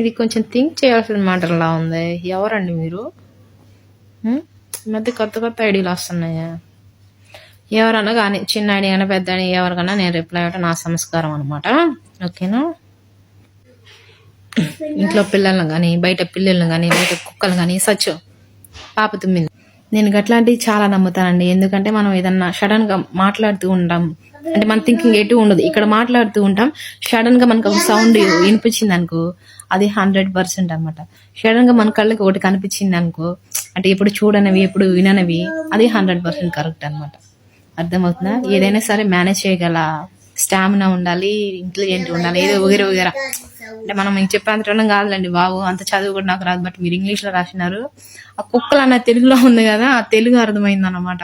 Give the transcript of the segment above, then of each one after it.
ఇది కొంచెం థింక్ చేయాల్సిన మ్యాటర్లా ఉంది. ఎవరండి మీరు? ఈ మధ్య కొత్త కొత్త ఐడియాలు వస్తున్నాయా? ఎవరన్నా కానీ చిన్న ఐడి కానీ పెద్ద ఐడి ఎవరికన్నా నేను రిప్లై అవ్వటం నా సంస్కారం అనమాట ఓకేనా? ఇంట్లో పిల్లలను కానీ బయట పిల్లలను కానీ బయట కుక్కలు కానీ సచ్చు పాప తుమ్మింది. నేను గట్లాంటివి చాలా నమ్ముతానండి. ఎందుకంటే మనం ఏదన్నా సడన్గా మాట్లాడుతూ ఉంటాం. అంటే మన థింకింగ్ ఎటు ఉండదు. ఇక్కడ మాట్లాడుతూ ఉంటాం. సడన్గా మనకు ఒక సౌండ్ వినిపించింది అనుకో అది హండ్రెడ్ పర్సెంట్ అనమాట సడన్గా మన కళ్ళకి ఒకటి కనిపించింది అనుకో అంటే ఎప్పుడు చూడనివి ఎప్పుడు విననివి అది హండ్రెడ్ పర్సెంట్ కరెక్ట్ అనమాట అర్థమవుతుందా? ఏదైనా సరే మేనేజ్ చేయగల స్టామినా ఉండాలి ఇంటెలిజెంట్ ఉండాలి ఏదో వగేర వగేరా అంటే మనం ఇంక చెప్పేంతటం కాదులేండి బాబు అంత చదువు కూడా నాకు రాదు బట్ మీరు ఇంగ్లీష్లో రాసినారు. ఆ కుక్కలు అన్న తెలుగులో ఉంది కదా ఆ తెలుగు అర్థమైంది అనమాట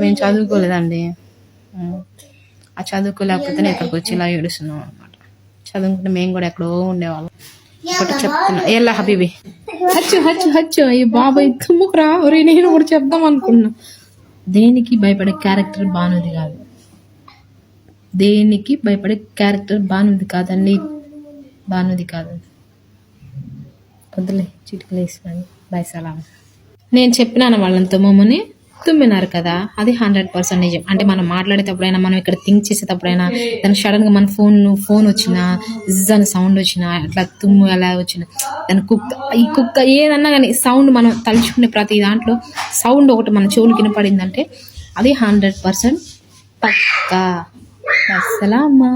మేము చదువుకోలేదండి ఆ చదువుకోలేకపోతే ఇక్కడికి వచ్చి ఇలా ఏడుస్తున్నాం అనమాట చదువుకుంటే మేము కూడా ఎక్కడో ఉండేవాళ్ళం. ఒకటి చెప్తున్నా. ఎలా హబీబీ? హచ్చు హచ్చు హచ్చు. అయ్యి బాబాయ్ తుమ్ముకురా ఒరే నేను కూడా చెప్దాం అనుకున్నా. దేనికి భయపడే క్యారెక్టర్ బానుది కాదు. దేనికి భయపడే క్యారెక్టర్ బానుది కాదండి. బానుది కాదు. వద్దులే చిటికలేసినాను బాయ్ సలాం. నేను చెప్పినాను వాళ్ళని తుమ్మమని తుమ్మినారు కదా అది హండ్రెడ్ పర్సెంట్ నిజం. అంటే మనం మాట్లాడేటప్పుడైనా మనం ఇక్కడ థింక్ చేసేటప్పుడైనా దాని సడన్గా మన ఫోన్ ఫోన్ వచ్చినా అని సౌండ్ వచ్చినా అట్లా తుమ్ము ఎలా వచ్చిన దాని కుక్క ఈ కుక్క ఏదన్నా కానీ సౌండ్ మనం తలుచుకునే ప్రతి దాంట్లో సౌండ్ ఒకటి మన చెవులు వినపడిందంటే అది హండ్రెడ్ పర్సెంట్ పక్కా. అస్సలమ్మా